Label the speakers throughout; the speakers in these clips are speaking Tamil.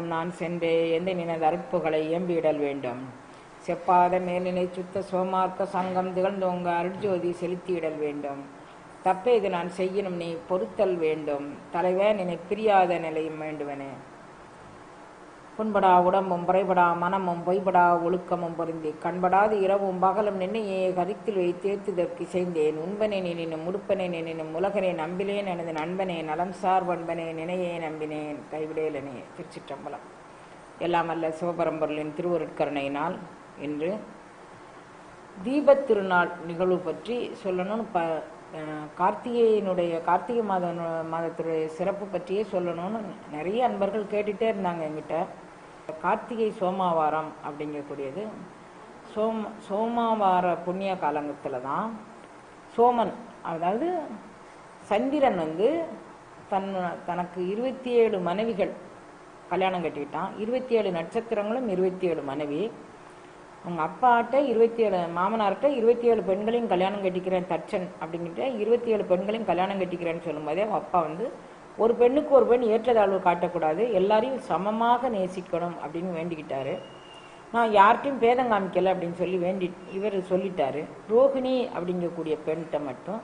Speaker 1: நான் சென்றே எந்த நினதற்புகளை அருட்புகளை எம்பிடல் வேண்டும்? செப்பாத மேல்நிலை சுத்த சோமார்க்க சங்கம் திகழ்ந்தோங்க அருட்ஜோதி செலுத்தியிடல் வேண்டும். தப்பே இது நான் செய்யணும் நீ பொறுத்தல் வேண்டும். தலைவன் நினை பிரியாத நிலையும் வேண்டுவனே. புண்படா உடம்பும் புறைபடா மனமும் பொய்படா ஒழுக்கமும் பொருந்தி. கண்படாது இரவும் பகலும் நின்னையே கருத்தில் வைத்தேத்துதற்கு செய்தேன் உண்பனே நினும் முடுப்பனே நினும் உலகனே நம்பிலேன் எனது நண்பனே நலம் சார் பண்பனே நினையே நம்பினேன். கைவிடேலனே திருச்சிற்றம்பலம். எல்லாம் அல்ல சிவபரம்பொருளின் திருவருட்கருணையினால் இன்று தீபத் திருநாள் நிகழ்வு பற்றி சொல்லணும்னு ப கார்த்திகையினுடைய கார்த்திகை மாத மாதத்துடைய சிறப்பு பற்றியே சொல்லணும்னு நிறைய அன்பர்கள் கேட்டுகிட்டே இருந்தாங்க என்கிட்ட. கார்த்திகை சோமாவாரம் அப்படிங்கக்கூடியது. சோம சோமாவார புண்ணிய காலங்கத்தில் தான் சோமன் அதாவது சந்திரன் வந்து தன் தனக்கு இருபத்தி ஏழு மனைவிகள் கல்யாணம் கட்டிக்கிட்டான். இருபத்தி ஏழு நட்சத்திரங்களும் இருபத்தி ஏழு மனைவி. அவங்க அப்பாட்ட இருபத்தி ஏழு மாமனார்கிட்ட இருபத்தி ஏழு பெண்களையும் கல்யாணம் கட்டிக்கிறேன் தச்சன் அப்படிங்கிட்ட இருபத்தி ஏழு பெண்களையும் கல்யாணம் கட்டிக்கிறேன்னு சொல்லும்போதே அவங்க அப்பா வந்து ஒரு பெண்ணுக்கு ஒரு பெண் ஏற்றதாழ்வு காட்டக்கூடாது எல்லாரையும் சமமாக நேசிக்கணும் அப்படின்னு வேண்டிக்கிட்டாரு. நான் யார்கிட்டையும் பேதம் காமிக்கல அப்படின்னு சொல்லி வேண்டி இவர் சொல்லிட்டாரு. ரோகிணி அப்படிங்கக்கூடிய பெண்கிட்ட மட்டும்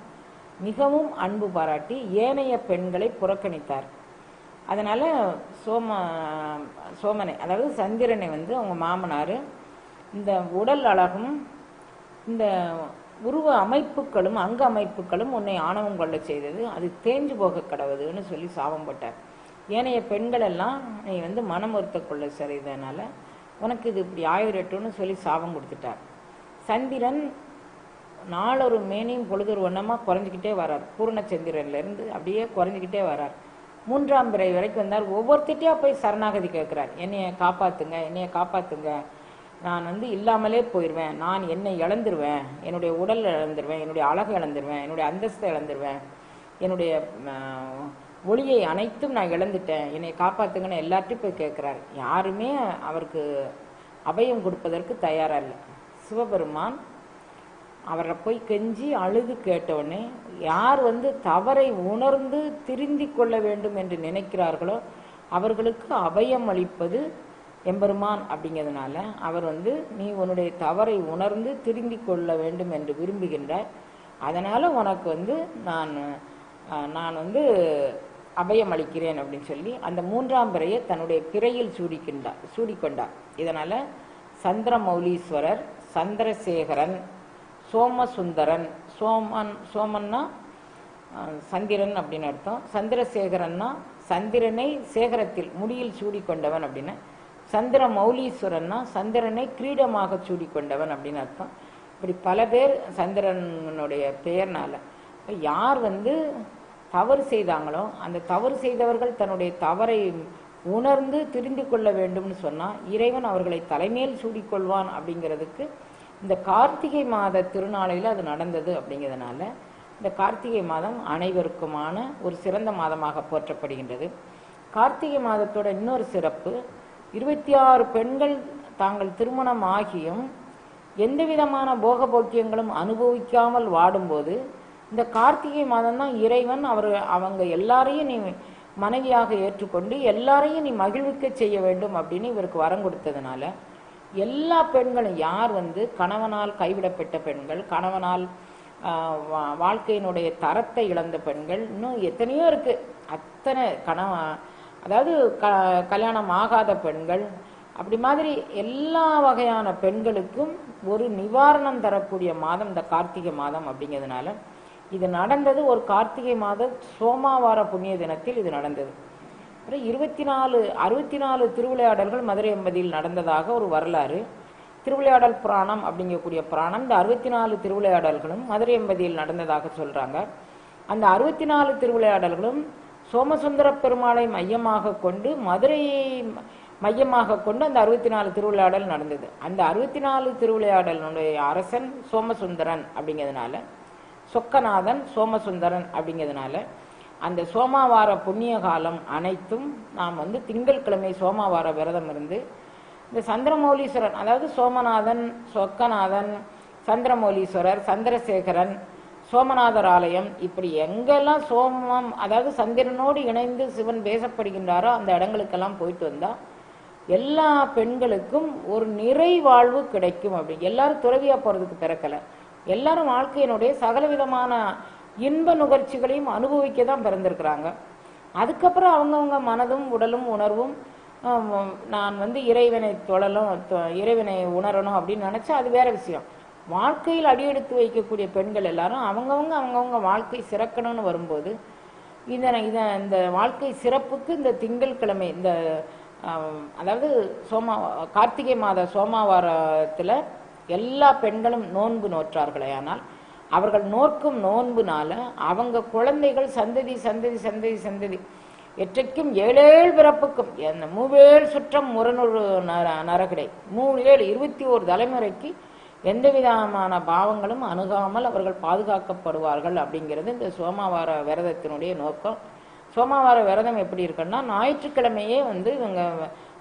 Speaker 1: மிகவும் அன்பு பாராட்டி ஏனைய பெண்களை புறக்கணித்தார். அதனால் சோம சோமனை அதாவது சந்திரனை வந்து அவங்க மாமனார். இந்த உடல் அழகும் இந்த உருவ அமைப்புகளும் அங்க அமைப்புகளும் உன்னை ஆணவம் கொள்ள செய்தது. அது தேஞ்சு போக கடவுதுன்னு சொல்லி சாபம் போட்டார். ஏனைய பெண்கள் எல்லாம் நீ வந்து மனம் ஒருத்த கொள்ள சரிதனால உனக்கு இது இப்படி ஆயுரட்டுன்னு சொல்லி சாபம் கொடுத்துட்டார். சந்திரன் நாளொரு மேனியும் பொழுதொரு ஒன்றமாக குறைஞ்சிக்கிட்டே வரார். பூர்ணச்சந்திரன்லேருந்து அப்படியே குறைஞ்சிக்கிட்டே வரார். மூன்றாம் பிறை வரைக்கும் வந்தார். ஒவ்வொருத்திட்டையாக போய் சரணாகதி கேட்குறார். என்னையை காப்பாற்றுங்க என்னையை காப்பாற்றுங்க நான் வந்து இல்லாமலே போயிடுவேன் நான் என்னை இழந்துருவேன். என்னுடைய உடல் இழந்துருவேன். என்னுடைய அழகை இழந்துருவேன். என்னுடைய அந்தஸ்தை இழந்துருவேன். என்னுடைய ஒளியை அனைத்தும் நான் இழந்துட்டேன். என்னை காப்பாற்றுங்கன்னு எல்லார்ட்டையும் போய் கேட்குறாரு. யாருமே அவருக்கு அபயம் கொடுப்பதற்கு தயாராக இல்லை சிவபெருமான் அவரை போய் கெஞ்சி அழுது கேட்டவுடனே யார் வந்து தவறை உணர்ந்து திருந்தி கொள்ள வேண்டும் என்று நினைக்கிறார்களோ அவர்களுக்கு அபயம் அளிப்பது எம்பெருமான் அப்படிங்கிறதுனால அவர் வந்து நீ உன்னுடைய தவறை உணர்ந்து திருந்தி கொள்ள வேண்டும் என்று விரும்புகின்றார் அதனால் உனக்கு வந்து நான் நான் வந்து அபயம் அளிக்கிறேன் அப்படின்னு சொல்லி அந்த மூன்றாம் பிறையை தன்னுடைய பிறையில் சூடிக்கின்றார் சூடிக்கொண்டார். இதனால் சந்திரமௌலீஸ்வரர் சந்திரசேகரன் சோமசுந்தரன் சோமன் சோமன்னா சந்திரன் அப்படின்னு அர்த்தம். சந்திரசேகரன்னா சந்திரனை சேகரத்தில் முடியில் சூடிக்கொண்டவன் அப்படின்னு. சந்திர மௌலீஸ்வரன்னா சந்திரனை கிரீடமாக சூடிக்கொண்டவன் அப்படின்னு அர்த்தம். இப்படி பல பேர் சந்திரனுடைய பெயர்னால. யார் வந்து தவறு செய்தாங்களோ அந்த தவறு செய்தவர்கள் தன்னுடைய தவறை உணர்ந்து திரிந்து கொள்ள வேண்டும்னு சொன்னால் இறைவன் அவர்களை தலைமையில் சூடிக்கொள்வான் அப்படிங்கிறதுக்கு இந்த கார்த்திகை மாத திருநாளையில் அது நடந்தது அப்படிங்கிறதுனால இந்த கார்த்திகை மாதம் அனைவருக்குமான ஒரு சிறந்த மாதமாக போற்றப்படுகின்றது. கார்த்திகை மாதத்தோட இன்னொரு சிறப்பு இருபத்தி ஆறு பெண்கள் தாங்கள் திருமணம் ஆகியும் எந்த விதமான போக போக்கியங்களும் அனுபவிக்காமல் வாடும்போது இந்த கார்த்திகை மாதம் தான் இறைவன் அவர் அவங்க எல்லாரையும் நீ மனைவியாக ஏற்றுக்கொண்டு எல்லாரையும் நீ மகிழ்விக்க செய்ய வேண்டும் அப்படின்னு இவருக்கு வரம் கொடுத்ததுனால எல்லா பெண்களும் யார் வந்து கணவனால் கைவிடப்பட்ட பெண்கள் கணவனால் வா- வாழ்க்கையினுடைய தரத்தை இழந்த பெண்கள் இன்னும் எத்தனையோ இருக்குது அத்தனை கணவ அதாவது க கல்யாணம் ஆகாத பெண்கள் அப்படி மாதிரி எல்லா வகையான பெண்களுக்கும் ஒரு நிவாரணம் தரக்கூடிய மாதம் இந்த கார்த்திகை மாதம் அப்படிங்கிறதுனால இது நடந்தது ஒரு கார்த்திகை மாத சோமாவார புண்ணிய தினத்தில் இது நடந்தது. அப்புறம் இருபத்தி நாலு அறுபத்தி நாலு திருவிளையாடல்கள் மதுரை எம்பதியில் நடந்ததாக ஒரு வரலாறு. திருவிளையாடல் புராணம் அப்படிங்கக்கூடிய புராணம் இந்த அறுபத்தி நாலு திருவிளையாடல்களும் மதுரை எம்பதியில் நடந்ததாக சொல்கிறாங்க அந்த அறுபத்தி நாலு திருவிளையாடல்களும் சோமசுந்தர பெருமாளை மையமாக கொண்டு மதுரையை மையமாக கொண்டு அந்த அறுபத்தி நாலு திருவிளையாடல் நடந்தது. அந்த அறுபத்தி நாலு திருவிளையாடலுடைய அரசன் சோமசுந்தரன் அப்படிங்கிறதுனால சொக்கநாதன் சோமசுந்தரன் அப்படிங்கிறதுனால அந்த சோமாவார புண்ணிய காலம் அனைத்தும் நாம் வந்து திங்கட்கிழமை சோமாவார விரதம் இருந்து இந்த சந்திரமௌலீஸ்வரன் அதாவது சோமநாதன் சொக்கநாதன் சந்திரமௌலீஸ்வரர் சந்திரசேகரன் சோமநாதர் ஆலயம் இப்படி எங்கெல்லாம் சோமம் அதாவது சந்திரனோடு இணைந்து சிவன் பேசப்படுகின்றாரோ அந்த இடங்களுக்கெல்லாம் போயிட்டு வந்தா எல்லா பெண்களுக்கும் ஒரு நிறைவாழ்வு கிடைக்கும் அப்படி. எல்லாரும் துறவியா போறதுக்கு பிறக்கல. எல்லாரும் வாழ்க்கையினுடைய சகலவிதமான இன்ப நுகர்ச்சிகளையும் அனுபவிக்க தான் பிறந்திருக்கிறாங்க. அதுக்கப்புறம் அவங்கவுங்க மனதும் உடலும் உணர்வும் நான் வந்து இறைவனை தொழலும் தொ- இறைவனை உணரணும் அப்படின்னு நினைச்சா அது வேற விஷயம். வாழ்க்கையில் அடியெடுத்து வைக்கக்கூடிய பெண்கள் எல்லாரும் அவங்கவுங்க அவங்கவுங்க வாழ்க்கை சிறக்கணும்னு வரும்போது இதனை இதை இந்த வாழ்க்கை சிறப்புக்கு இந்த திங்கட்கிழமை இந்த அதாவது சோமா கார்த்திகை மாத சோமாவாரத்தில் எல்லா பெண்களும் நோன்பு நோற்றார்களே ஆனால் அவர்கள் நோக்கும் நோன்புனால அவங்க குழந்தைகள் சந்ததி சந்ததி சந்ததி சந்ததி எற்றைக்கும் ஏழேழு பிறப்புக்கும் என்ன மூவேழு சுற்றம் முரணொரு நர மூணு ஏழு இருபத்தி ஓரு தலைமுறைக்கு எந்த விதமான பாவங்களும் அணுகாமல் அவர்கள் பாதுகாக்கப்படுவார்கள் அப்படிங்கிறது இந்த சோமாவார விரதத்தினுடைய நோக்கம். சோமாவார விரதம் எப்படி இருக்குன்னா ஞாயிற்றுக்கிழமையே வந்து இவங்க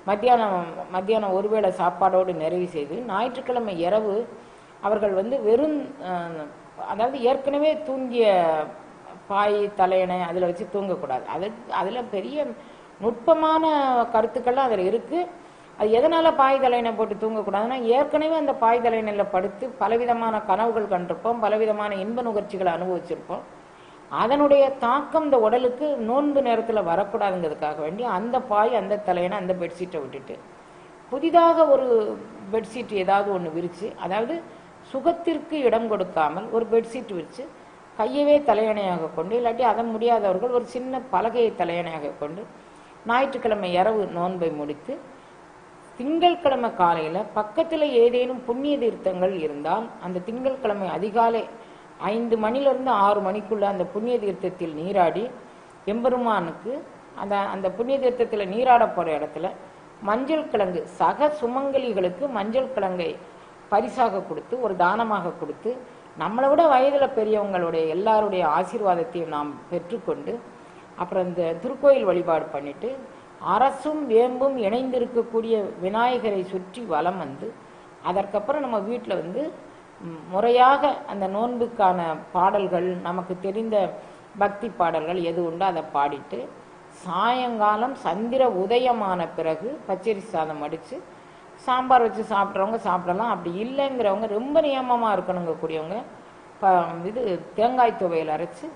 Speaker 1: மத்தியானம் மத்தியானம் ஒருவேளை சாப்பாடோடு நிறைவு செய்து ஞாயிற்றுக்கிழமை இரவு அவர்கள் வந்து வெறும் அதாவது ஏற்கனவே தூங்கிய பாய் தலையணை அதில் வச்சு தூங்கக்கூடாது. அது அதில் பெரிய நுட்பமான கருத்துக்கள்லாம் அதில் இருக்குது அது எதனால பாய் தலையணை போட்டு தூங்கக்கூடாதுன்னா ஏற்கனவே அந்த பாய் தலையணையில் படுத்து பலவிதமான கனவுகள் கண்டிருப்போம் பலவிதமான இன்ப நுகர்ச்சிகளை அனுபவிச்சிருப்போம். அதனுடைய தாக்கம் இந்த உடலுக்கு நோன்பு நேரத்தில் வரக்கூடாதுங்கிறதுக்காக வேண்டி அந்த பாய் அந்த தலையணை அந்த பெட்ஷீட்டை விட்டுட்டு புதிதாக ஒரு பெட்ஷீட் ஏதாவது ஒன்று விரித்து அதாவது சுகத்திற்கு இடம் கொடுக்காமல் ஒரு பெட்ஷீட் விரித்து கையவே தலையணையாக கொண்டு இல்லாட்டி அதன் முடியாதவர்கள் ஒரு சின்ன பலகையை தலையணையாக கொண்டு ஞாயிற்றுக்கிழமை இரவு நோன்பை முடித்து திங்கட்கிழமை காலையில் பக்கத்தில் ஏதேனும் புண்ணிய தீர்த்தங்கள் இருந்தால் அந்த திங்கட்கிழமை அதிகாலை ஐந்து மணிலிருந்து ஆறு மணிக்குள்ள அந்த புண்ணிய தீர்த்தத்தில் நீராடி எம்பெருமானுக்கு அந்த அந்த புண்ணிய தீர்த்தத்தில் நீராட போகிற இடத்துல மஞ்சள் கிழங்கு சக சுமங்கலிகளுக்கு மஞ்சள் கிழங்கை பரிசாக கொடுத்து ஒரு தானமாக கொடுத்து நம்மளை விட வயதில் பெரியவங்களுடைய எல்லாருடைய ஆசீர்வாதத்தையும் நாம் பெற்றுக்கொண்டு அப்புறம் இந்த திருக்கோயில் வழிபாடு பண்ணிட்டு அரசும் வேம்பும் இணைந்திருக்கக்கூடிய விநாயகரை சுற்றி வலம் வந்து அதற்கப்புறம் நம்ம வீட்டில் வந்து முறையாக அந்த நோன்புக்கான பாடல்கள் நமக்கு தெரிந்த பக்தி பாடல்கள் எது உண்டோ அதை பாடிட்டு சாயங்காலம் சந்திர உதயமான பிறகு பச்சரி சாதம் அடித்து சாம்பார் வச்சு சாப்பிட்றவங்க சாப்பிடலாம். அப்படி இல்லைங்கிறவங்க ரொம்ப நியமமாக இருக்கணுங்க கூடியவங்க இது தேங்காய் துவையில் அரைச்சி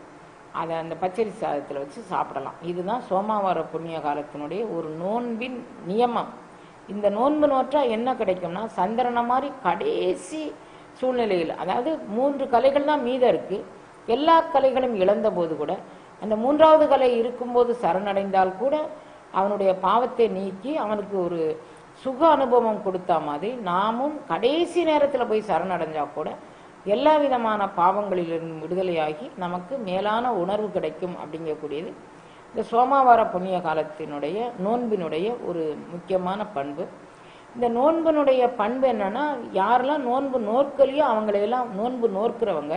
Speaker 1: அதை அந்த பச்சரி சாதத்தில் வச்சு சாப்பிடலாம். இதுதான் சோமாவார புண்ணிய காலத்தினுடைய ஒரு நோன்பின் நியமம். இந்த நோன்பு நோற்றா என்ன கிடைக்கும்னா சந்திரனை மாதிரி கடைசி சூழ்நிலையில் அதாவது மூன்று கலைகள் தான் மீதம் இருக்கு. எல்லா கலைகளும் இழந்த போது கூட அந்த மூன்றாவது கலை இருக்கும்போது சரணடைந்தால் கூட அவனுடைய பாவத்தை நீக்கி அவனுக்கு ஒரு சுக அனுபவம் கொடுத்தா மாதிரி நாமும் கடைசி நேரத்தில் போய் சரணடைஞ்சா கூட எல்லா விதமான பாவங்களிலிருந்து விடுதலையாகி நமக்கு மேலான உணர்வு கிடைக்கும் அப்படிங்கக்கூடியது. இந்த சோமாவார புண்ணிய காலத்தினுடைய நோன்பினுடைய ஒரு முக்கியமான பண்பு. இந்த நோன்பினுடைய பண்பு என்னன்னா யாரெல்லாம் நோன்பு நோற்கலையோ அவங்களையெல்லாம் நோன்பு நோற்கிறவங்க.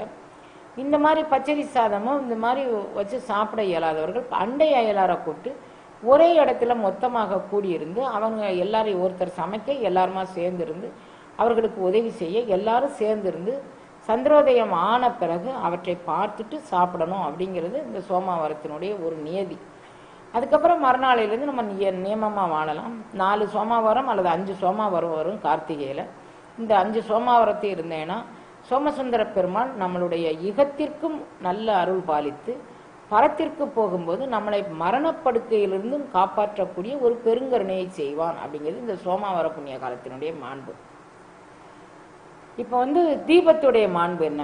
Speaker 1: இந்த மாதிரி பச்சரி சாதமும் இந்த மாதிரி வச்சு சாப்பிட இயலாதவர்கள் அண்டை அயலாரை கூப்பிட்டு ஒரே இடத்துல மொத்தமாக கூடியிருந்து அவங்க எல்லாரையும் ஒருத்தர் சமைக்க எல்லாருமா சேர்ந்திருந்து அவர்களுக்கு உதவி செய்ய எல்லாரும் சேர்ந்திருந்து சந்திரோதயம் ஆன பிறகு அவற்றை பார்த்துட்டு சாப்பிடணும் அப்படிங்கிறது இந்த சோமாவாரத்தினுடைய ஒரு நியதி. அதுக்கப்புறம் மறுநாளையிலேருந்து நம்ம நிய- வாழலாம். நாலு சோமாவாரம் அல்லது அஞ்சு சோமாவாரம் வரும் கார்த்திகையில். இந்த அஞ்சு சோமாவாரத்தை இருந்தேன்னா சோமசுந்தர பெருமான் நம்மளுடைய இகத்திற்கும் நல்ல அருள் பாலித்து பரத்திற்கு போகும்போது நம்மளை மரணப்படுக்கையிலிருந்தும் காப்பாற்றக்கூடிய ஒரு பெருங்கருணையை செய்வான் அப்படிங்கிறது இந்த சோமாவார புண்ணிய காலத்தினுடைய மாண்பு. இப்போ வந்து தீபத்துடைய மாண்பு என்ன?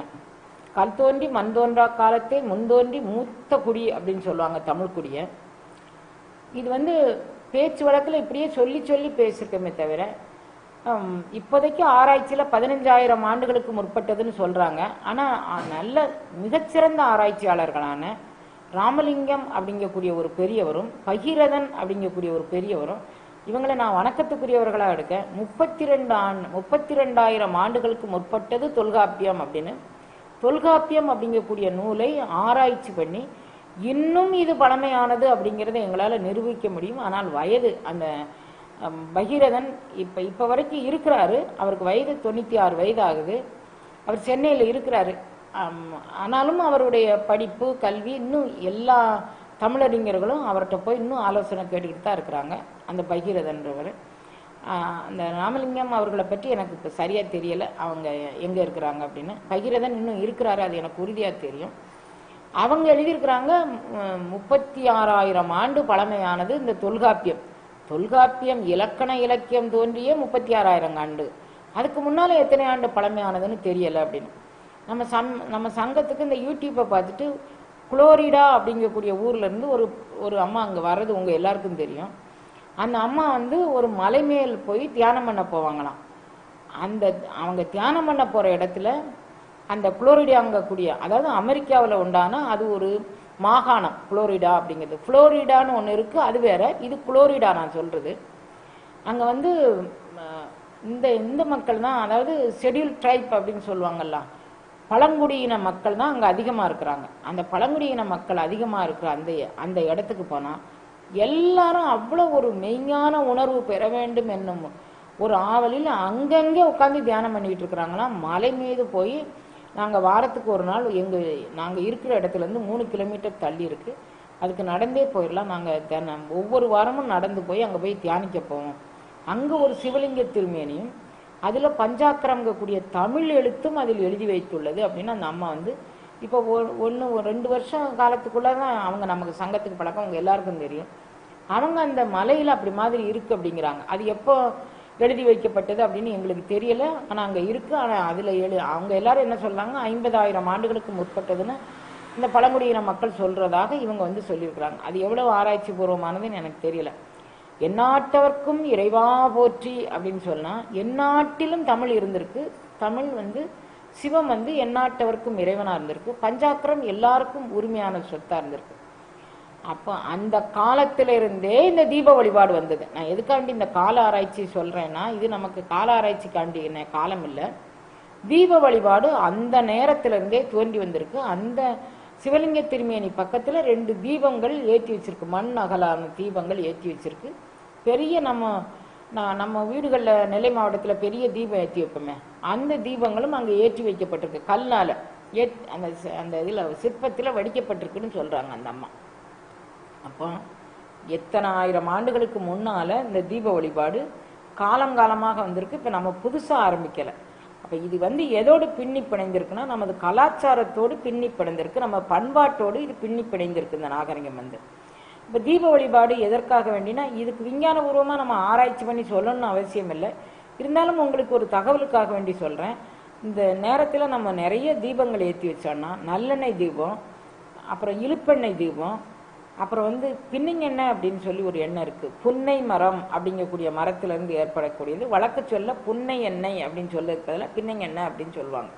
Speaker 1: கல் தோன்றி மண் தோன்றா காலத்தை முன்தோன்றி மூத்த குடி அப்படின்னு சொல்லுவாங்க தமிழ் குடியை. இது வந்து பேச்சு வழக்கில் இப்படியே சொல்லி சொல்லி பேசியிருக்கோமே தவிர இப்போதைக்கு ஆராய்ச்சியில் பதினஞ்சாயிரம் ஆண்டுகளுக்கு முற்பட்டதுன்னு சொல்கிறாங்க ஆனால் நல்ல மிகச்சிறந்த ஆராய்ச்சியாளர்களான ராமலிங்கம் அப்படிங்கக்கூடிய ஒரு பெரியவரும் பகீரதன் அப்படிங்கக்கூடிய ஒரு பெரியவரும் இவங்களை நான் வணக்கத்துக்குரியவர்களாக எடுக்க முப்பத்தி ரெண்டு ஆண் முப்பத்தி ரெண்டாயிரம் ஆண்டுகளுக்கு முற்பட்டது தொல்காப்பியம் அப்படின்னு. தொல்காப்பியம் அப்படிங்கக்கூடிய நூலை ஆராய்ச்சி பண்ணி இன்னும் இது பழமையானது அப்படிங்கிறத எங்களால் நிரூபிக்க முடியும். ஆனால் வயது அந்த பகீரதன் இப்போ இப்போ வரைக்கும் இருக்கிறாரு. அவருக்கு வயது தொண்ணூற்றி ஆறு வயது ஆகுது அவர் சென்னையில் இருக்கிறாரு. ஆனாலும் அவருடைய படிப்பு கல்வி இன்னும் எல்லா தமிழறிஞர்களும் அவர்கிட்ட போய் இன்னும் ஆலோசனை கேட்டுக்கிட்டு தான் இருக்கிறாங்க. அந்த பகீரதன்றவர். அந்த ராமலிங்கம் அவர்களை பற்றி எனக்கு இப்போ சரியாக தெரியலை. அவங்க எங்கே இருக்கிறாங்க அப்படின்னு. பகீரதன் இன்னும் இருக்கிறாரு அது எனக்கு உறுதியாக தெரியும். அவங்க எழுதியிருக்கிறாங்க முப்பத்தி ஆறாயிரம் ஆண்டு பழமையானது இந்த தொல்காப்பியம். தொல்காப்பியம் இலக்கண இலக்கியம் தோன்றிய முப்பத்தி ஆறாயிரம் ஆண்டு. அதுக்கு முன்னால் எத்தனை ஆண்டு பழமையானதுன்னு தெரியலை அப்படின்னு. நம்ம சம் நம்ம சங்கத்துக்கு இந்த யூடியூப்பை பார்த்துட்டு குளோரிடா அப்படிங்கக்கூடிய ஊர்லேருந்து ஒரு ஒரு அம்மா அங்கே வர்றது உங்கள் எல்லாருக்கும் தெரியும். அந்த அம்மா வந்து ஒரு மலை மேல் போய் தியானம் பண்ண போவாங்களாம். அந்த அவங்க தியானம் பண்ண போகிற இடத்துல அந்த குளோரிடாங்கக்கூடிய அதாவது அமெரிக்காவில் உண்டான அது ஒரு மாகாணம் குளோரிடா அப்படிங்கிறது. புளோரிடான்னு ஒன்று இருக்குது அது வேற. இது குளோரிடா நான் சொல்கிறது அங்கே வந்து இந்த இந்த மக்கள் தான் அதாவது ஷெட்யூல் ட்ரைப் அப்படின்னு சொல்லுவாங்கல்ல பழங்குடியின மக்கள் தான் அங்கே அதிகமாக இருக்கிறாங்க. அந்த பழங்குடியின மக்கள் அதிகமாக இருக்கிற அந்த அந்த இடத்துக்கு போனால் எல்லாரும் அவ்வளோ ஒரு மெய்ஞான உணர்வு பெற வேண்டும் என்னும் ஒரு ஆவலில் அங்கங்கே உட்காந்து தியானம் பண்ணிட்டு இருக்கிறாங்களாம் மலை மீது போய் நாங்கள் வாரத்துக்கு ஒரு நாள் எங்கள் நாங்கள் இருக்கிற இடத்துல இருந்து மூணு கிலோமீட்டர் தள்ளி இருக்கு. அதுக்கு நடந்தே போயிடலாம். நாங்கள் தினம் ஒவ்வொரு வாரமும் நடந்து போய் அங்கே போய் தியானிக்க போவோம். அங்கே ஒரு சிவலிங்க திருமேனியும் அதில் பஞ்சாக்கரங்கக்கூடிய தமிழ் எழுத்தும் அதில் எழுதி வைத்துள்ளது அப்படின்னு அந்த அம்மா வந்து இப்போ ஒன்று ஒரு ரெண்டு வருஷம் காலத்துக்குள்ளே தான் அவங்க நமக்கு சங்கத்துக்கு பழக்கம் அவங்க எல்லாருக்கும் தெரியும். அவங்க அந்த மலையில் அப்படி மாதிரி இருக்குது அப்படிங்கிறாங்க. அது எப்போ எழுதி வைக்கப்பட்டது அப்படின்னு எங்களுக்கு தெரியல. ஆனால் அங்கே இருக்குது ஆனால் அதில் எழு அவங்க எல்லாரும் என்ன சொல்கிறாங்க ஐம்பதாயிரம் ஆண்டுகளுக்கு முற்பட்டதுன்னு இந்த பழங்குடியின மக்கள் சொல்கிறதாக இவங்க வந்து சொல்லியிருக்கிறாங்க. அது எவ்வளோ ஆராய்ச்சி பூர்வமானதுன்னு எனக்கு தெரியலை. எந்நாட்டவர்க்கும் இறைவா போற்றி அப்படின்னு சொன்னால் எந்நாட்டிலும் தமிழ் இருந்திருக்கு. தமிழ் வந்து சிவம் வந்து எந்நாட்டவர்க்கும் இறைவனாக இருந்திருக்கு. பஞ்சாக்கரம் எல்லாருக்கும் உரிமையான சொத்தாக இருந்திருக்கு. அப்போ அந்த காலத்திலிருந்தே இந்த தீப வழிபாடு வந்தது. நான் எதுக்காண்டி இந்த கால ஆராய்ச்சி சொல்கிறேன்னா இது நமக்கு கால ஆராய்ச்சிக்காண்டி என்ன காலம் இல்லை. தீப வழிபாடு அந்த நேரத்திலிருந்தே தோன்றி வந்திருக்கு. அந்த சிவலிங்க திருமேனி பக்கத்தில் ரெண்டு தீபங்கள் ஏற்றி வச்சிருக்கு. மண் அகலான தீபங்கள் ஏற்றி வச்சிருக்கு. பெரிய நம்ம நான் நம்ம வீடுகளில் நெல்லை மாவட்டத்தில் பெரிய தீபம் ஏற்றி வைப்போமே. அந்த தீபங்களும் அங்கே ஏற்றி வைக்கப்பட்டிருக்கு. கல்லால். ஏத் அந்த அந்த இதில் சிற்பத்தில் வடிக்கப்பட்டிருக்குன்னு சொல்கிறாங்க அந்த அம்மா. அப்போ எத்தனை ஆயிரம் ஆண்டுகளுக்கு முன்னால் இந்த தீப வழிபாடு காலங்காலமாக வந்திருக்கு. இப்போ நம்ம புதுசாக ஆரம்பிக்கலை. அப்போ இது வந்து எதோடு பின்னி பிணைந்திருக்குன்னா நமது கலாச்சாரத்தோடு பின்னி பிணைந்திருக்கு நம்ம பண்பாட்டோடு இது பின்னி பிணைந்திருக்கு இந்த நாகரிகம் வந்து. இப்போ தீப வழிபாடு எதற்காக வேண்டினா இதுக்கு விஞ்ஞானபூர்வமாக நம்ம ஆராய்ச்சி பண்ணி சொல்லணும்னு அவசியம் இல்லை. இருந்தாலும் உங்களுக்கு ஒரு தகவலுக்காக வேண்டி சொல்கிறேன் இந்த நேரத்தில் நம்ம நிறைய தீபங்கள் ஏற்றி வச்சோன்னா நல்லெண்ணெய் தீபம் அப்புறம் இழுப்பெண்ணெய் தீபம் அப்புறம் வந்து பின்னிங்கெண்ணெய் அப்படின்னு சொல்லி ஒரு எண்ணெய் இருக்குது புன்னை மரம் அப்படிங்கக்கூடிய மரத்திலேருந்து ஏற்படக்கூடியது. வழக்கு சொல்ல புன்னை எண்ணெய் அப்படின்னு சொல்லிருக்கிறதுல பதிலா பின்னிங்கெண்ணெய் அப்படின்னு சொல்லுவாங்க.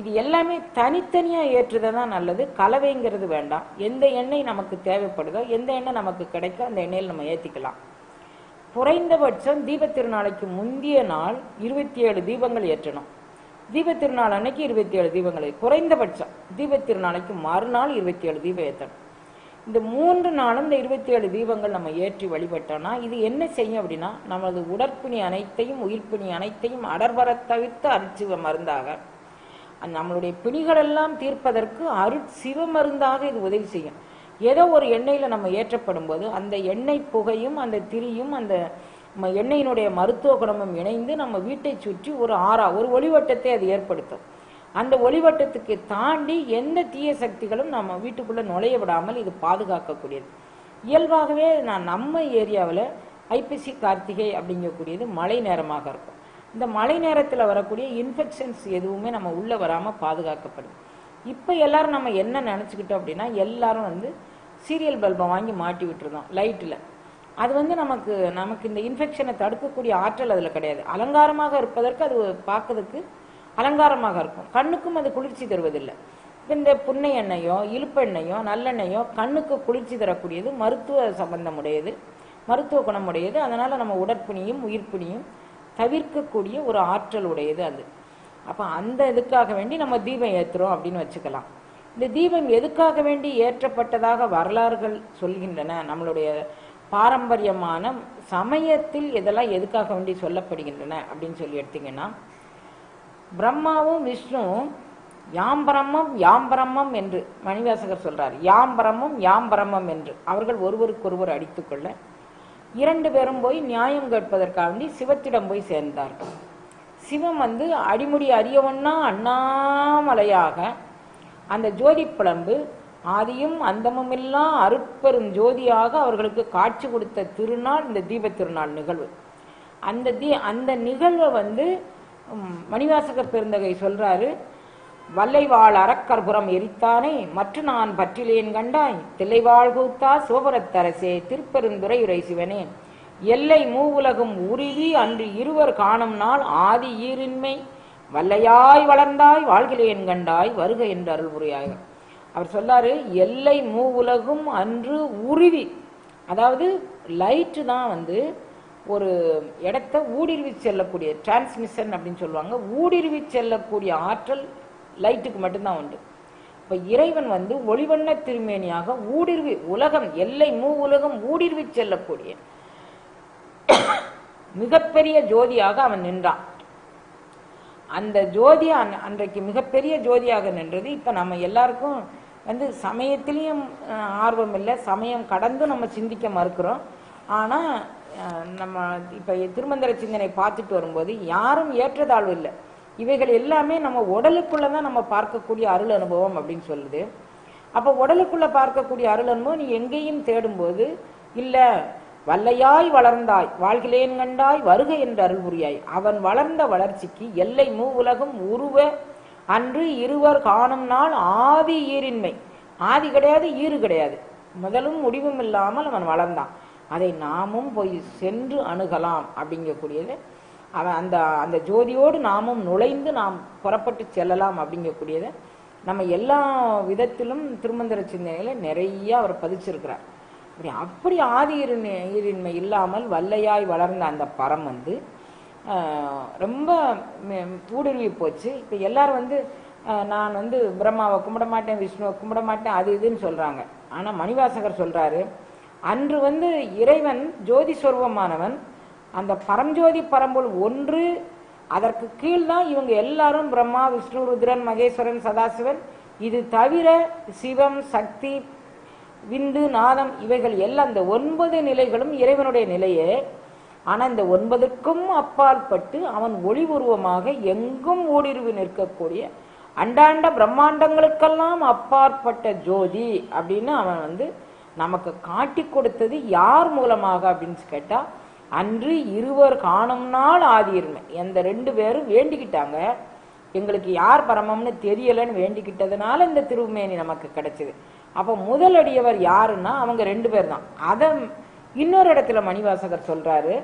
Speaker 1: இது எல்லாமே தனித்தனியாக ஏற்றுதை தான் நல்லது. கலவைங்கிறது வேண்டாம். எந்த எண்ணெய் நமக்கு தேவைப்படுதோ எந்த எண்ணெய் நமக்கு கிடைக்கோ அந்த எண்ணெயில் நம்ம ஏற்றிக்கலாம் குறைந்தபட்சம் தீபத்திருநாளைக்கு முந்தைய நாள் இருபத்தி ஏழு தீபங்கள் ஏற்றணும். தீபத்திருநாள் அன்னைக்கு இருபத்தி ஏழு தீபங்கள். குறைந்தபட்சம் தீபத்திருநாளைக்கு மறுநாள் இருபத்தி ஏழு தீபம் ஏற்றணும் இந்த மூன்று நாளும் இந்த இருபத்தி ஏழு தீபங்கள் நம்ம ஏற்றி வழிபட்டோம்னா இது என்ன செய்யும் அப்படின்னா நமது உடற்பிணி அனைத்தையும் உயிர்ப்பிணி அனைத்தையும் அடர்வர தவிர்த்து அரிச்சுவ மருந்தாக நம்மளுடைய பிணிகளெல்லாம் தீர்ப்பதற்கு அருட்சிவ மருந்தாக இது உதவி செய்யும். ஏதோ ஒரு எண்ணெயில் நம்ம ஏற்றப்படும் போது அந்த எண்ணெய் புகையும் அந்த திரியும் அந்த ம- எண்ணெயினுடைய மருத்துவ குணமும் இணைந்து நம்ம வீட்டை சுற்றி ஒரு ஆறா ஒரு ஒளிவட்டத்தை அது ஏற்படுத்தும். அந்த ஒளிவட்டத்துக்கு தாண்டி எந்த தீய சக்திகளும் நம்ம வீட்டுக்குள்ளே நுழைய விடாமல் இது பாதுகாக்கக்கூடியது. இயல்பாகவே நான் நம்ம ஏரியாவில் ஐப்பசி கார்த்திகை அப்படிங்கக்கூடியது மழை நேரமாக இருக்கும். இந்த மழை நேரத்தில் வரக்கூடிய இன்ஃபெக்ஷன்ஸ் எதுவுமே நம்ம உள்ளே வராமல் பாதுகாக்கப்படும் இப்போ எல்லாரும் நம்ம என்ன நினச்சிக்கிட்டோம் அப்படின்னா எல்லாரும் வந்து சீரியல் பல்பை வாங்கி மாட்டி விட்டுருந்தோம் லைட்டில் அது வந்து நமக்கு நமக்கு இந்த இன்ஃபெக்ஷனை தடுக்கக்கூடிய ஆற்றல் அதில் கிடையாது. அலங்காரமாக இருப்பதற்கு அது பார்க்கறதுக்கு அலங்காரமாக இருக்கும். கண்ணுக்கும் அது குளிர்ச்சி தருவதில்லை. இந்த புன்னை எண்ணெயோ இழுப்பெண்ணையோ நல்லெண்ணெயோ கண்ணுக்கு குளிர்ச்சி தரக்கூடியது மருத்துவ சம்பந்தம் உடையது மருத்துவ குணம் உடையது நம்ம உடற்பிணியும் உயிர்ப்பிணியும் தவிர்க்கக்கூடிய ஒரு ஆற்றல் உடையது அது. அப்போ அந்த இதுக்காக வேண்டி நம்ம தீபம் ஏற்றுறோம் அப்படின்னு வச்சுக்கலாம். இந்த தீபம் எதுக்காக வேண்டி ஏற்றப்பட்டதாக வரலாறுகள் சொல்கின்றன நம்மளுடைய பாரம்பரியமான சமயத்தில் இதெல்லாம் எதுக்காக வேண்டி சொல்லப்படுகின்றன அப்படின்னு சொல்லி எடுத்தீங்கன்னா பிரம்மாவும் விஷ்ணுவும் யாம்பரமம் யாம்பரமம் என்று மணிவாசகர் சொல்றார். யாம் யாம்பரமம் என்று. அவர்கள் ஒருவருக்கொருவர் அடித்துக்கொள்ள இரண்டு பேரும் போய் நியாயம் கேட்பதற்காக வேண்டி சிவத்திடம் போய் சேர்ந்தார்கள். சிவம் வந்து அடிமுடி அறியவன்னா அண்ணாமலையாக அந்த ஜோதி பிளம்பு ஆதியும் அந்தமுமில்லா அருட்பெரும் ஜோதியாக அவர்களுக்கு காட்சி கொடுத்த திருநாள் இந்த தீபத் திருநாள் நிகழ்வு. அந்த தீ அந்த நிகழ்வை வந்து மணிவாசக பெருந்தகை சொல்றாரு வல்லைவாள் அறக்கர்புறம் எரித்தானே? மற்ற நான் பற்றிலேன் கண்டாய். தில்லைவாழ் கூத்தா சிவபுரத்தரசே திருப்பெருந்துரையுரை சிவனே எல்லை மூவுலகும் உருவி அன்று இருவர் காணும் நாள் ஆதி ஈரின்மை. வல்லையாய் வளர்ந்தாய் வாழ்கிலேன் கண்டாய் வருக என்று அருள் புரியாய் அவர் சொல்லாரு எல்லை மூவுலகும் அன்று உருவி. அதாவது லைட்டு தான் வந்து ஒரு இடத்த ஊடுருவி செல்லக்கூடிய டிரான்ஸ்மிஷன் அப்படின்னு சொல்லுவாங்க. ஊடுருவி செல்லக்கூடிய ஆற்றல் லைட்டுக்கு மட்டும்தான் உண்டு. இப்ப இறைவன் வந்து ஒளிவண்ண திருமேனியாக ஊடுருவி உலகம் எல்லை மூ உலகம் ஊடுருவி செல்லக்கூடிய மிகப்பெரிய ஜோதியாக அவன் நின்றான். அந்த ஜோதி அன்றைக்கு மிகப்பெரிய ஜோதியாக நின்றது. இப்ப நம்ம எல்லாருக்கும் வந்து சமயத்திலையும் ஆர்வம் இல்லை. சமயம் கடந்து நம்ம சிந்திக்க மறுக்கிறோம். ஆனா அஹ், நம்ம இப்ப திருமந்திர சிந்தனை பார்த்துட்டு வரும்போது யாரும் ஏற்றதாழ்வு இல்லை. இவைகள் எல்லாமே நம்ம உடலுக்குள்ளதான் நம்ம பார்க்கக்கூடிய அருள் அனுபவம் அப்படின்னு சொல்லுது. அப்ப உடலுக்குள்ள பார்க்கக்கூடிய அருள் அனுபவம் நீ எங்கேயும் தேடும்போது இல்ல வல்லையாய் வளர்ந்தாய் வாழ்கிலேன் கண்டாய் வருக என்று அருள் புரியாய். அவன் வளர்ந்த வளர்ச்சிக்கு எல்லை மூ உலகம் உருவ அன்று இருவர் காணும் நாள் ஆதி ஈரின்மை. ஆதி கிடையாது ஈறு கிடையாது. முதலும் முடிவும் இல்லாமல் அவன் வளர்ந்தான். அதை நாமும் போய் சென்று அணுகலாம் அப்படிங்கக்கூடியது அவன் அந்த அந்த ஜோதியோடு நாமும் நுழைந்து நாம் புறப்பட்டு செல்லலாம் அப்படிங்கக்கூடியதை நம்ம எல்லா விதத்திலும் திருமந்திர சிந்தனையில நிறைய அவர் பதிச்சிருக்கிறார். அப்படி அப்படி ஆதி ஈரின்மை இல்லாமல் வல்லையாய் வளர்ந்த அந்த பரம் வந்து ரொம்ப ஊடுருவி போச்சு. இப்போ எல்லாரும் வந்து நான் வந்து பிரம்மாவை கும்பிட மாட்டேன் விஷ்ணுவை கும்பிட மாட்டேன் அது இதுன்னு சொல்றாங்க. ஆனால் மணிவாசகர் சொல்றாரு அன்று வந்து இறைவன் ஜோதி சொர்வமானவன் அந்த பரஞ்சோதி பரம்பொருள் ஒன்று அதற்கு கீழ் தான் இவங்க எல்லாரும் பிரம்மா விஷ்ணு ருத்ரன் மகேஸ்வரன் சதாசிவன். இது தவிர சிவம் சக்தி விந்து நாதம் இவைகள் எல்லாம் இந்த ஒன்பது நிலைகளும் இறைவனுடைய நிலையே. ஆனால் இந்த ஒன்பதுக்கும் அப்பாற்பட்டு அவன் ஒளி உருவமாக எங்கும் ஓடிருவி நிற்கக்கூடிய அண்டாண்ட பிரம்மாண்டங்களுக்கெல்லாம் அப்பாற்பட்ட ஜோதி அப்படின்னு அவன் வந்து நமக்கு காட்டி கொடுத்தது யார் மூலமாக அப்படின்னு கேட்டால் அன்று இருவர் காணும் நாள் ஆதியிருமை அந்த ரெண்டு பேரும் வேண்டிக்கிட்டாங்க. எங்களுக்கு யார் பரமம்னு தெரியலன்னு வேண்டிக்கிட்டதுனால இந்த திருமேனி நமக்கு கிடைச்சது. அப்போ முதலடியவர் யாருன்னா அவங்க ரெண்டு பேர் தான் அதை இன்னொரு இடத்துல மணிவாசகர் சொல்றாரு.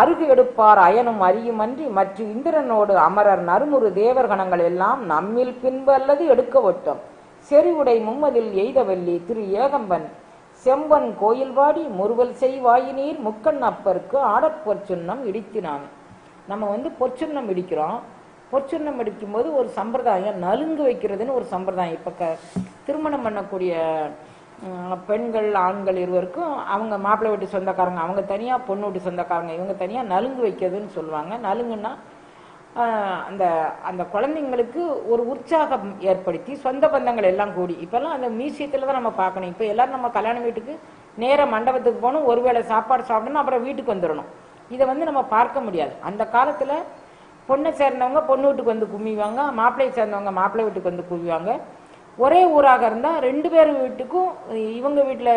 Speaker 1: அருகு எடுப்பார் அயனும் அறியுமன்றி மற்ற இந்திரனோடு அமரர் நறுமுறு தேவர்கணங்கள் எல்லாம் நம்மில் பின்பு அல்லது எடுக்க ஒட்டும். செறிவுடை மும்மதில் எய்தவல்லி திரு ஏகம்பன் செம்பன் கோயில்வாடி முறுவல் செய் வாயினீர் முக்கண் அப்பருக்கு ஆடற் பொற்சுண்ணம் இடித்தினான். நம்ம வந்து பொற்சுன்னம் இடிக்கிறோம். பொற்சுண்ணம் இடிக்கும்போது ஒரு சம்பிரதாயம் நலுங்கு வைக்கிறதுன்னு ஒரு சம்பிரதாயம். இப்போ க- திருமணம் பண்ணக்கூடிய பெண்கள் ஆண்கள் இருவருக்கும் அவங்க மாப்பிள்ளை வீட்டு சொந்தக்காரங்க அவங்க தனியாக பொண்ணு வீட்டு சொந்தக்காரங்க இவங்க தனியாக நலுங்கு வைக்கிறதுன்னு சொல்லுவாங்க. நலுங்குன்னா அந்த அந்த குழந்தைங்களுக்கு ஒரு உற்சாகம் ஏற்படுத்தி சொந்த பந்தங்கள் எல்லாம் கூடி. இப்பெல்லாம் அந்த மியூசியத்தில் தான் நம்ம பார்க்கணும். இப்போ எல்லாரும் நம்ம கல்யாண வீட்டுக்கு நேராக மண்டபத்துக்கு போகணும். ஒருவேளை சாப்பாடு சாப்பிடணும் அப்புறம் வீட்டுக்கு வந்துடணும். இதை வந்து நம்ம பார்க்க முடியாது. அந்த காலத்தில் பொண்ணை சேர்ந்தவங்க பொண்ணு வீட்டுக்கு வந்து கும்மிவாங்க மாப்பிள்ளையை சேர்ந்தவங்க மாப்பிள்ளை வீட்டுக்கு வந்து குவிவாங்க ஒரே ஊராக இருந்தால் ரெண்டு பேர் வீட்டுக்கும் இவங்க வீட்டில்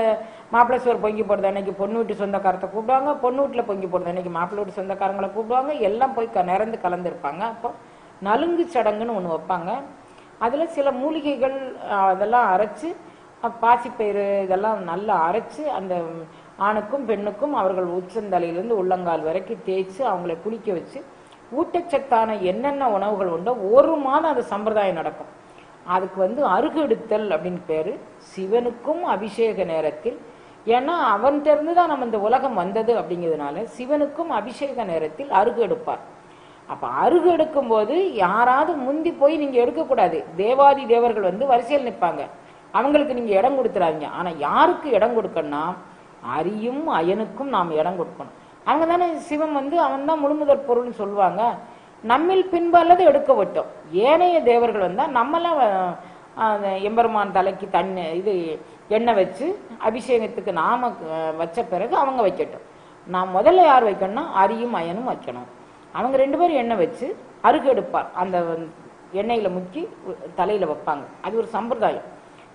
Speaker 1: மாப்பிள்ளை சோறு பொங்கி போடுறது அன்னைக்கு பொண்ணு வீட்டு சொந்தக்காரத்தை கூப்பிடுவாங்க பொண்ணு வீட்டில் பொங்கி போடுறது அன்னைக்கு மாப்பிள்ளை வீட்டு சொந்தக்காரங்களை கூப்பிடுவாங்க எல்லாம் போய் க- நிறந்து கலந்துருப்பாங்க. அப்போ நலுங்கு சடங்குன்னு ஒன்று வைப்பாங்க. அதில் சில மூலிகைகள் அதெல்லாம் அரைச்சு பாசிப்பயிறு இதெல்லாம் நல்லா அரைச்சி அந்த ஆணுக்கும் பெண்ணுக்கும் அவர்கள் உச்சந்தலையிலேருந்து உள்ளங்கால் வரைக்கும் தேய்ச்சி அவங்கள குளிக்க வச்சு ஊட்டச்சத்தான என்னென்ன உணவுகள் உண்டோ ஒரு மாதம் அது சம்பிரதாயம் நடக்கும். அதுக்கு வந்து அருகெடுத்தல் அப்படின்னு பேர். சிவனுக்கும் அபிஷேக நேரத்தில் ஏன்னா அவன்கிட்டருந்து தான் நம்ம இந்த உலகம் வந்தது அப்படிங்கிறதுனால சிவனுக்கும் அபிஷேக நேரத்தில் அருகு எடுப்பார். அப்ப அருகு எடுக்கும் போது யாராவது முந்தி போய் நீங்க எடுக்கக்கூடாது. தேவாதி தேவர்கள் வந்து வரிசையில் நிற்பாங்க. அவங்களுக்கு நீங்க இடம் கொடுத்துறாதீங்க. ஆனா யாருக்கு இடம் கொடுக்கணும்னா அரியும் அயனுக்கும் நாம் இடம் கொடுக்கணும். அவங்க தானே சிவன் வந்து அவன் தான் முழுமுதற் பொருள்னு சொல்லுவாங்க. நம்மில் பின்பல்லது எடுக்க விட்டோம். ஏனைய தேவர்கள் வந்தா நம்மளாம் எம்பெருமான் தலைக்கு தண்ணி இது எண்ணெய் வச்சு அபிஷேகத்துக்கு நாம வச்ச பிறகு அவங்க வைக்கட்டும். நான் முதல்ல யார் வைக்கணும்னா அரியும் அயனும் வைக்கணும். அவங்க ரெண்டு பேரும் எண்ணெய் வச்சு அருகு எடுப்பார். அந்த எண்ணெயில் முக்கி தலையில் வைப்பாங்க. அது ஒரு சம்பிரதாயம்.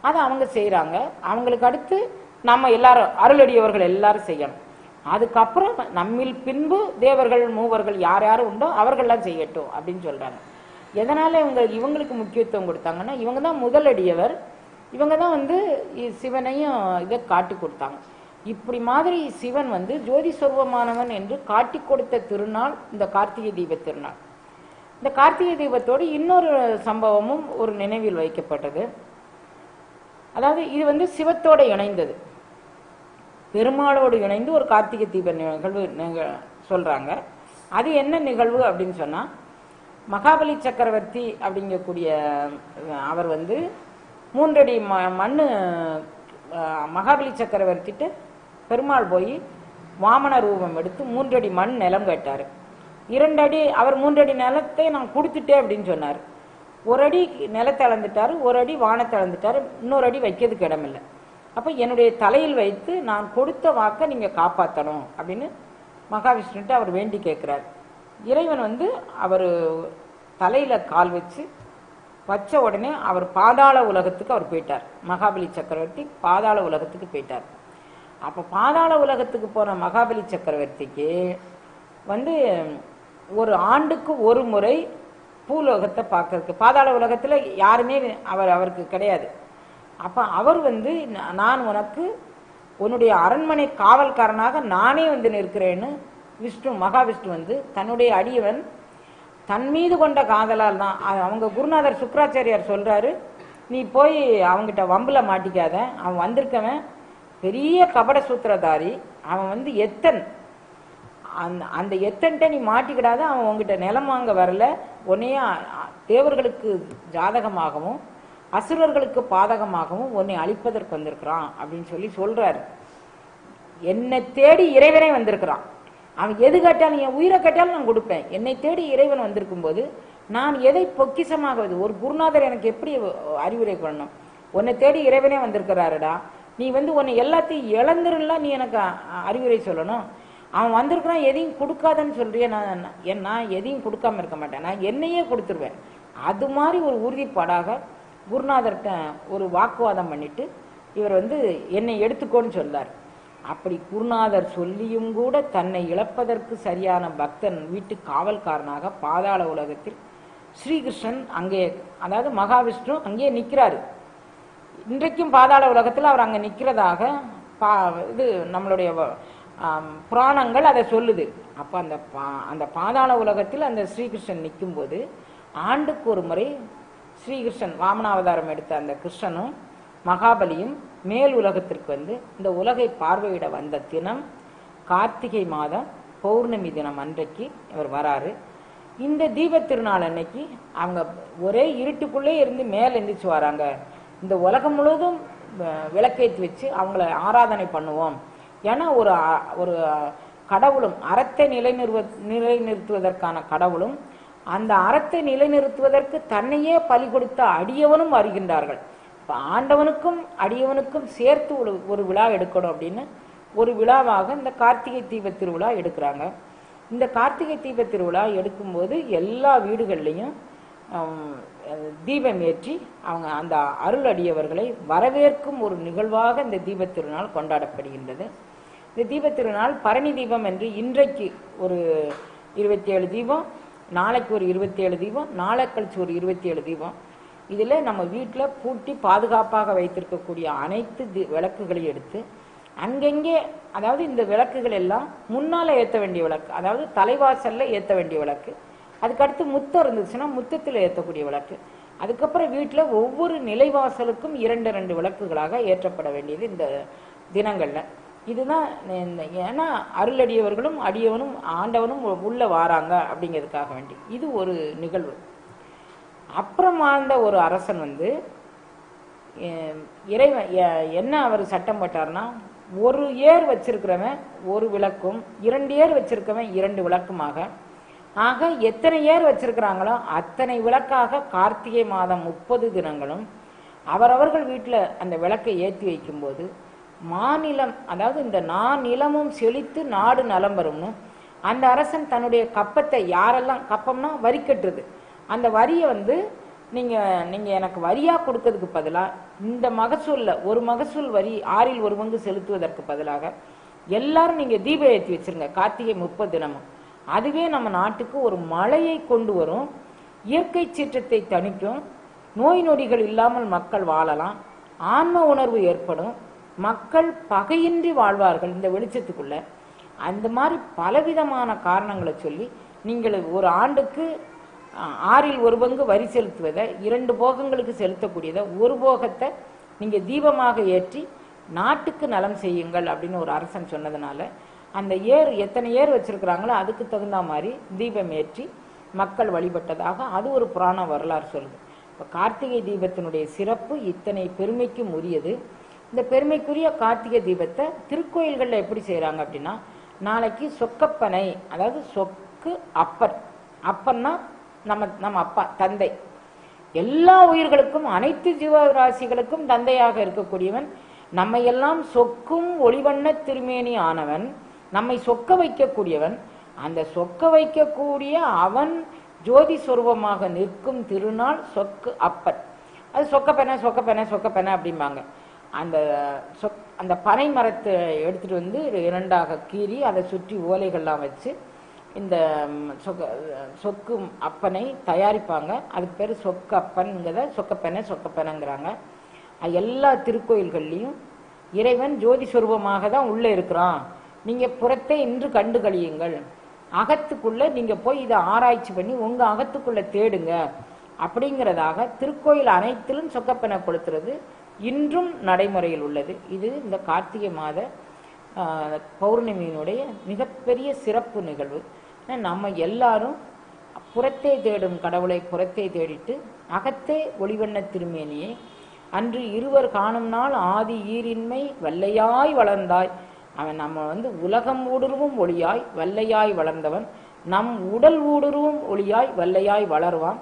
Speaker 1: அதை அவங்க செய்கிறாங்க அவங்களுக்கு அடுத்து நம்ம எல்லாரும் அருளடியவர்கள் எல்லாரும் செய்யணும். அதுக்கப்புறம் நம்மில் பின்பு தேவர்கள் மூவர்கள் யார் யார் உண்டோ அவர்கள்லாம் செய்யட்டும் அப்படின்னு சொல்கிறாங்க எதனால இவங்க இவங்களுக்கு முக்கியத்துவம் கொடுத்தாங்கன்னா இவங்க தான் முதலடியவர் இவங்க தான் வந்து சிவனையும் இதை காட்டி கொடுத்தாங்க. இப்படி மாதிரி சிவன் வந்து ஜோதி சொருவமானவன் என்று காட்டி கொடுத்த திருநாள் இந்த கார்த்திகை தீப திருநாள். இந்த கார்த்திகை தீபத்தோடு இன்னொரு சம்பவமும் ஒரு நினைவில் வைக்கப்பட்டது. அதாவது இது வந்து சிவத்தோடு இணைந்தது. பெருமாளோடு இணைந்து ஒரு கார்த்திகை தீப நிகழ்வு நிக- அது என்ன நிகழ்வு அப்படின்னு சொன்னால் மகாபலி சக்கரவர்த்தி அப்படிங்கக்கூடிய அவர் வந்து மூன்றடி ம மண் மகாபலி சக்கரவர்த்திட்டு பெருமாள் போய் வாமன ரூபம் எடுத்து மூன்றடி மண் நிலம் கேட்டார். இரண்டடி அவர் மூன்றடி நிலத்தை நான் கொடுத்துட்டேன் அப்படின்னு சொன்னார். ஒரு அடி நிலத்தை அளந்துட்டாரு ஒரு அடி வானத்தை அளந்துட்டாரு இன்னொரு அடி வைக்கிறதுக்கு இடமில்லை. அப்போ என்னுடைய தலையில் வைத்து நான் கொடுத்த வாக்கை நீங்கள் காப்பாற்றணும் அப்படின்னு மகாவிஷ்ணுட்டு அவர் வேண்டி கேட்குறார் இறைவன் வந்து அவர் தலையில் கால் வச்சு வச்ச உடனே அவர் பாதாள உலகத்துக்கு அவர் போயிட்டார். மகாபலி சக்கரவர்த்தி பாதாள உலகத்துக்கு போயிட்டார். அப்போ பாதாள உலகத்துக்கு போன மகாபலி சக்கரவர்த்திக்கு வந்து ஒரு ஆண்டுக்கு ஒரு முறை பூலோகத்தை பார்க்கறதுக்கு பாதாள உலகத்தில் யாருமே அவர் அவருக்கு கிடையாது. அப்போ அவர் வந்து நான் உனக்கு உன்னுடைய அரண்மனை காவல்காரனாக நானே வந்து நிற்கிறேன்னு விஷ்ணு மகாவிஷ்ணு வந்து தன்னுடைய அடியவன் தன் மீது கொண்ட காதலால் தான். அவங்க குருநாதர் சுக்கராச்சாரியார் சொல்கிறாரு நீ போய் அவங்கிட்ட வம்பில் மாட்டிக்காத. அவன் வந்திருக்கவன் பெரிய கபட சூத்திரதாரி. அவன் வந்து எத்தன். அந்த அந்த எத்தன்ட்ட நீ மாட்டிக்கிடாத. அவன் உங்ககிட்ட நிலம் வாங்க வரல. உன்னைய தேவர்களுக்கு ஜாதகமாகவும் அசுரர்களுக்கு பாதகமாகவும் உன்னை அழிப்பதற்கு வந்திருக்கிறான். அப்படின்னு சொல்லி சொல்கிறாரு என்னை தேடி இறைவனே வந்திருக்கிறான். அவன் எது கேட்டாலும் என் உயிரை கேட்டாலும் நான் கொடுப்பேன். என்னை தேடி இறைவன் வந்திருக்கும் போது நான் எதை பொக்கிசமாகவது ஒரு குருநாதர் எனக்கு எப்படி அறிவுரை பண்ணணும்? உன்னை தேடி இறைவனே வந்திருக்கிறாருடா. நீ வந்து உன்னை எல்லாத்தையும் இழந்துருல நீ எனக்கு அறிவுரை சொல்லணும். அவன் வந்திருக்கிறான் எதையும் கொடுக்காதன்னு சொல்றிய நான் என் நான் எதையும் கொடுக்காம இருக்க மாட்டேன். நான் என்னையே கொடுத்துருவேன். அது மாதிரி ஒரு உறுதிப்பாடாக குருநாதர்கிட்ட ஒரு வாக்குவாதம் பண்ணிட்டு இவர் வந்து என்னை எடுத்துக்கோன்னு சொல்லார் அப்படி குருநாதர் சொல்லியும் கூட தன்னை இழப்பதற்கு சரியான பக்தன் வீட்டு காவல்காரனாக பாதாள உலகத்தில் ஸ்ரீகிருஷ்ணன் அங்கே அதாவது மகாவிஷ்ணு அங்கே நிற்கிறாரு. இன்றைக்கும் பாதாள உலகத்தில் அவர் அங்கே நிற்கிறதாக பா இது நம்மளுடைய புராணங்கள் அதை சொல்லுது. அப்போ அந்த பா அந்த பாதாள உலகத்தில் அந்த ஸ்ரீகிருஷ்ணன் நிற்கும்போது ஆண்டுக்கு ஒரு முறை ஸ்ரீகிருஷ்ணன் வாமனாவதாரம் எடுத்த அந்த கிருஷ்ணனும் மகாபலியும் மேல் உலகத்திற்கு வந்து இந்த உலகை பார்வையிட வந்த தினம் கார்த்திகை மாதம் பௌர்ணமி தினம் அன்றைக்கு இவர் வராரு. இந்த தீப திருநாள் அன்னைக்கு அவங்க ஒரே இருட்டுக்குள்ளே இருந்து மேலே எந்திரிச்சு வராங்க. இந்த உலகம் முழுவதும் விளக்கேற்றி வச்சு அவங்கள ஆராதனை பண்ணுவோம். ஏன்னா ஒரு ஒரு கடவுளும் அறத்தை நிலைநிறுவ நிலைநிறுத்துவதற்கான கடவுளும் அந்த அறத்தை நிலைநிறுத்துவதற்கு தன்னையே பலி கொடுத்த அடியவனும் வருகின்றார்கள். இப்போ ஆண்டவனுக்கும் அடியவனுக்கும் சேர்த்து ஒரு ஒரு விழா எடுக்கணும் அப்படின்னு ஒரு விழாவாக இந்த கார்த்திகை தீப திருவிழா எடுக்கிறாங்க. இந்த கார்த்திகை தீப திருவிழா எடுக்கும்போது எல்லா வீடுகள்லையும் தீபம் ஏற்றி அவங்க அந்த அருள் அடியவர்களை வரவேற்கும் ஒரு நிகழ்வாக இந்த தீபத் திருநாள் கொண்டாடப்படுகின்றது. இந்த தீபத் திருநாள் பரணி தீபம் என்று இன்றைக்கு ஒரு இருபத்தி ஏழு தீபம் நாளைக்கு ஒரு இருபத்தி ஏழு தீபம் நாளை கழிச்சு ஒரு இருபத்தி ஏழு தீபம். இதில் நம்ம வீட்டில் பூட்டி பாதுகாப்பாக வைத்திருக்கக்கூடிய அனைத்து விளக்குகளையும் எடுத்து அங்கங்கே அதாவது இந்த விளக்குகள் எல்லாம் முன்னால் ஏற்ற வேண்டிய விளக்கு அதாவது தலைவாசலில் ஏற்ற வேண்டிய விளக்கு அதுக்கடுத்து முத்தம் இருந்துச்சுன்னா முத்தத்தில் ஏற்றக்கூடிய விளக்கு அதுக்கப்புறம் வீட்டில் ஒவ்வொரு நிலைவாசலுக்கும் இரண்டு ரெண்டு விளக்குகளாக ஏற்றப்பட வேண்டியது இந்த தினங்களில். இதுதான் ஏன்னா அருளடியவர்களும் அடியவனும் ஆண்டவனும் உள்ளே வாராங்க அப்படிங்கிறதுக்காக வேண்டி. இது ஒரு நிகழ்வு. அப்புறம் வாழ்ந்த ஒரு அரசன் வந்து இறைவன் என்ன அவர் சட்டம் போட்டார்னா ஒரு ஏர் வச்சிருக்கிறவன் ஒரு விளக்கும் இரண்டு ஏர் வச்சிருக்கவன் இரண்டு விளக்குமாக. ஆக எத்தனை ஏர் வச்சிருக்கிறாங்களோ அத்தனை விளக்காக கார்த்திகை மாதம் முப்பது தினங்களும் அவரவர்கள் வீட்டில் அந்த விளக்கை ஏற்றி வைக்கும்போது மாநிலம் அதாவது இந்த நா நிலமும் செழித்து நாடு நலம் வரும்னு அந்த அரசன் தன்னுடைய கப்பத்தை யாரெல்லாம் கப்பம்னா வரி கட்டுறது. அந்த வரியை வந்து நீங்கள் நீங்கள் எனக்கு வரியாக கொடுக்கறதுக்கு பதிலாக இந்த மகசூலில் ஒரு மகசூல் வரி ஆறில் ஒரு பங்கு செலுத்துவதற்கு பதிலாக எல்லாரும் நீங்கள் தீபம் ஏற்றி வச்சிருங்க கார்த்திகை முப்பது தினமும். அதுவே நம்ம நாட்டுக்கு ஒரு மழையை கொண்டு வரும் இயற்கை சீற்றத்தை தணிக்கும் நோய் நொடிகள் இல்லாமல் மக்கள் வாழலாம் ஆன்ம உணர்வு ஏற்படும் மக்கள் பகையின்றி வாழ்வார்கள் இந்த வெளிச்சத்துக்குள்ள. அந்த மாதிரி பலவிதமான காரணங்களை சொல்லி நீங்கள் ஒரு ஆண்டுக்கு ஆறில் ஒரு பங்கு வரி செலுத்துவதை இரண்டு போகங்களுக்கு செலுத்தக்கூடியதை ஒரு போகத்தை நீங்கள் தீபமாக ஏற்றி நாட்டுக்கு நலம் செய்யுங்கள் அப்படின்னு ஒரு அரசன் சொன்னதுனால அந்த ஏர் எத்தனை ஏர் வச்சுருக்கிறாங்களோ அதுக்கு தகுந்த மாதிரி தீபம் ஏற்றி மக்கள் வழிபட்டதாக அது ஒரு புராண வரலாறு சொல்லுது. இப்போ கார்த்திகை தீபத்தினுடைய சிறப்பு இத்தனை பெருமைக்கும் உரியது. இந்த பெருமைக்குரிய கார்த்திகை தீபத்தை திருக்கோயில்களில் எப்படி செய்கிறாங்க அப்படின்னா நாளைக்கு சொக்கப்பனை அதாவது சொக்கு அப்பன் அப்பன்னா நம்ம நம்ம அப்பா தந்தை. எல்லா உயிர்களுக்கும் அனைத்து ஜீவராசிகளுக்கும் தந்தையாக இருக்கக்கூடியவன் நம்மை எல்லாம் சொக்கும் ஒளிவண்ண திருமேனி ஆனவன் நம்மை சொக்க வைக்கக்கூடியவன் அந்த சொக்க வைக்கக்கூடிய அவன் ஜோதி சொருபமாக நிற்கும் திருநாள் சொக்கு அப்பன். அது சொக்கப்பென சொக்கப்பென சொக்கப்பென அப்படிம்பாங்க. அந்த சொக் அந்த பனை மரத்தை எடுத்துட்டு வந்து இரண்டாக கீறி அதை சுற்றி ஓலைகள்லாம் வச்சு இந்த சொக்க சொக்கு அப்பனை தயாரிப்பாங்க. அதுக்கு பேர் சொக்கு அப்பன்ங்கிறத சொக்கப்பென சொக்கப்பெனங்கிறாங்க எல்லா திருக்கோயில்கள்லையும் இறைவன் ஜோதி சுரூபமாக தான் உள்ளே இருக்கிறான். நீங்கள் புறத்தை இன்று கண்டு கழியுங்கள். அகத்துக்குள்ள நீங்கள் போய் இதை ஆராய்ச்சி பண்ணி உங்கள் அகத்துக்குள்ள தேடுங்க. அப்படிங்கிறதாக திருக்கோயில் அனைத்திலும் சொக்கப்பென கொளுத்துறது இன்றும் நடைமுறையில் உள்ளது. இது இந்த கார்த்திகை மாத பௌர்ணமியினுடைய மிகப்பெரிய சிறப்பு நிகழ்வு. நம்ம எல்லாரும் புறத்தே தேடும் கடவுளை புறத்தே தேடிட்டு அகத்தே ஒளிவண்ண திருமேனியை அன்று இருவர் காணும் நாள் ஆதி ஈரின்மை வெள்ளையாய் வளர்ந்தாய். அவன் நம்ம வந்து உலகம் ஊடுருவும் ஒளியாய் வெள்ளையாய் வளர்ந்தவன். நம் உடல் ஊடுருவும் ஒளியாய் வெள்ளையாய் வளருவான்.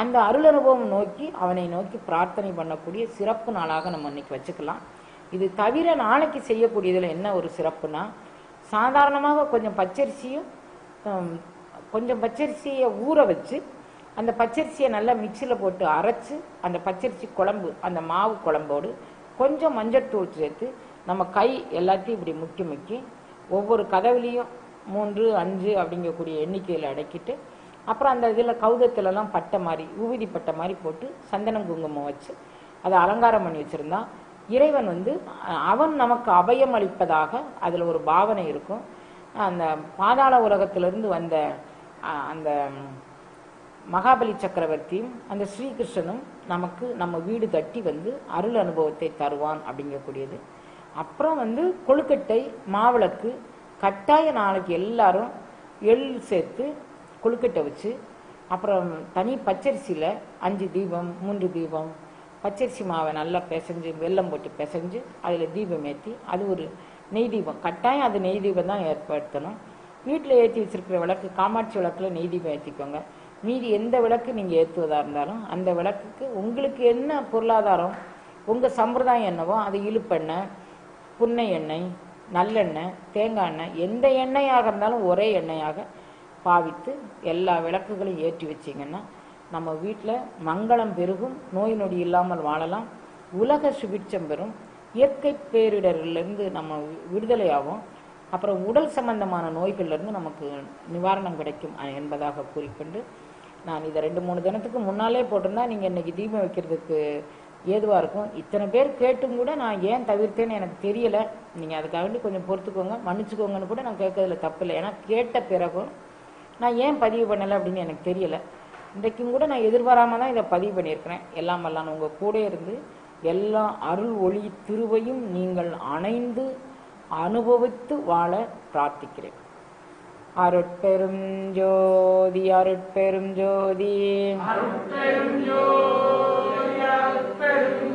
Speaker 1: அந்த அருள் அனுபவம் நோக்கி அவனை நோக்கி பிரார்த்தனை பண்ணக்கூடிய சிறப்பு நாளாக நம்ம இன்னைக்கு வச்சுக்கலாம். இது தவிர நாளைக்கு செய்யக்கூடியதில் என்ன ஒரு சிறப்புனா சாதாரணமாக கொஞ்சம் பச்சரிசியும் கொஞ்சம் பச்சரிசியை ஊற வச்சு அந்த பச்சரிசியை நல்லா மிக்சியில் போட்டு அரைச்சி அந்த பச்சரிசி குழம்பு அந்த மாவு குழம்போடு கொஞ்சம் மஞ்சள்தூள் சேர்த்து நம்ம கை எல்லாத்தையும் இப்படி முக்கி முக்கி ஒவ்வொரு கதவுலையும் மூன்று அஞ்சு அப்படிங்கக்கூடிய எண்ணிக்கையில் அடக்கிட்டு அப்புறம் அந்த இதில் கௌதத்துலலாம் பட்டை மாதிரி ஊவிதி பட்டை மாதிரி போட்டு சந்தனம் குங்குமம் வச்சு அதை அலங்காரம் பண்ணி வச்சுருந்தா இறைவன் வந்து அவன் நமக்கு அபயம் அளிப்பதாக அதில் ஒரு பாவனை இருக்கும். அந்த பாதாள உலகத்திலிருந்து வந்த அந்த மகாபலி சக்கரவர்த்தியும் அந்த ஸ்ரீகிருஷ்ணனும் நமக்கு நம்ம வீடு தட்டி வந்து அருள் அனுபவத்தை தருவான் அப்படிங்கக்கூடியது. அப்புறம் வந்து கொழுக்கட்டை மாவிளக்கு கட்டாய நாளைக்கு எல்லாரும் எள் சேர்த்து கொழுக்கட்டை வச்சு அப்புறம் தனி பச்சரிசியில் அஞ்சு தீபம் மூன்று தீபம் பச்சரிசி மாவை நல்லா பிசைஞ்சு வெல்லம் போட்டு பிசைஞ்சு அதில் தீபம் ஏற்றி அது ஒரு நெய் தீபம் கட்டாயம் அது நெய் தீபம் தான் ஏற்படுத்தணும். வீட்டில் ஏற்றி வச்சிருக்கிற விளக்கு காமாட்சி விளக்கில் நெய் தீபம் ஏற்றிக்கோங்க மீதி எந்த விளக்கு நீங்கள் ஏற்றுவதாக இருந்தாலும் அந்த விளக்குக்கு உங்களுக்கு என்ன பொருளாதாரம் உங்கள் சம்பிரதாயம் என்னவோ அது இழுப்பெண்ணெய் புன்னை எண்ணெய் நல்லெண்ணெய் தேங்காய் எண்ணெய் எந்த எண்ணெயாக இருந்தாலும் ஒரே எண்ணெயாக பாவித்து எல்லா விளக்குகளையும் ஏற்றி வச்சிங்கன்னா நம்ம வீட்டில் மங்களம் பெருகும் நோய் நொடி இல்லாமல் வாழலாம். உலக சுபிட்சம் பெறும். இயற்கை பேரிடரிலிருந்து நம்ம விடுதலை விடுதலையாகும். அப்புறம் உடல் சம்பந்தமான நோய்கள்லேருந்து நமக்கு நிவாரணம் கிடைக்கும் என்பதாக கூறிக்கொண்டு நான் இதை ரெண்டு மூணு தினத்துக்கு முன்னாலே போட்டிருந்தா நீங்கள் இன்றைக்கி தீபம் வைக்கிறதுக்கு ஏதுவாக இருக்கும்? இத்தனை பேர் கேட்டும் கூட நான் ஏன் தவிர்த்தேன்னு எனக்கு தெரியலை. நீங்கள் அதுக்காக கொஞ்சம் பொறுத்துக்கோங்க. மன்னிச்சுக்கோங்கன்னு கூட நான் கேட்கறதுல தப்பில்லை ஏன்னா கேட்ட பிறகும் நான் ஏன் பதிவு பண்ணலை அப்படின்னு எனக்கு தெரியலை. இன்றைக்கும் கூட நான் எதிர்பாராமல் தான் இதை பதிவு பண்ணியிருக்கிறேன். எல்லாம் வல்லான் உங்கள் கூட இருந்து எல்லா அருள் ஒளி திருவையும் நீங்கள் அணைந்து அனுபவித்து வாழ பிரார்த்திக்கிறேன். அருட்பெரும் ஜோதி அருட்பெரும் ஜோதி.